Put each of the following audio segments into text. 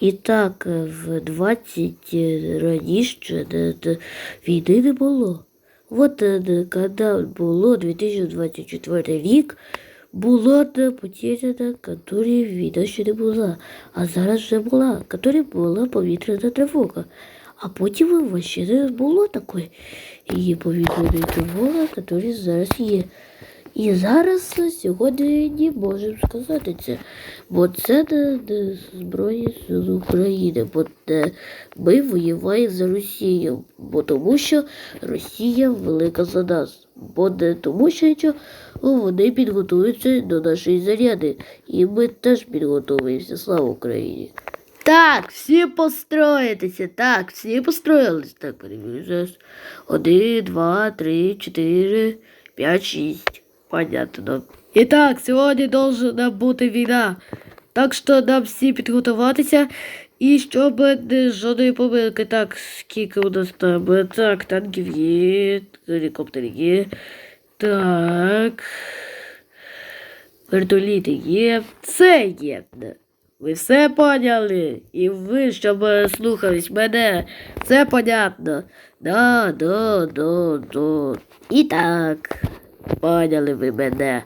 І так, е, в 20 раніше де- де війни не було. От е, коли було 2024 рік, була потеряна, якої війна ще не була. А зараз вже була, яка була повітряна тривога. А потім вообще не було такої і повітряної тривоги, яка зараз є. І зараз сьогодні можемо сказати це, бо це не, не Збройні Сили України, бо не, ми воюємо за Росію, бо тому що Росія велика за нас, бо не тому, що вони підготуються до нашої заряди, і ми теж підготуємося. Слава Україні! Так, всі построїтеся, так, всі построїлись. Так, зараз. Один, два, три, чотири, п'ять, шість. Понятно. І так, сьогодні должна бути війна. Так що нам всі підготуватися. І щоб не жодної помилки. Так, скільки у нас там? Так, танків є, гелікоптерів є. Так. Вертоліти є. Все є. Ви все поняли? І ви, щоб е, слухались мене, все понятно. Да, да, да, да. І так, поняли ви мене.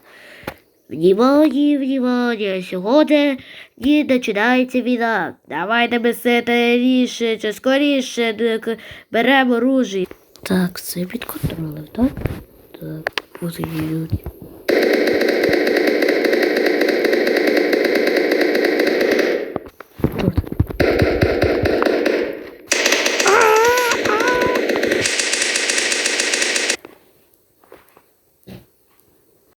Внимание, внимание, сьогодні і починається війна. Давайте ми ріше, чи скоріше так, беремо оружие. Так, це під контролем, так? Так, буде.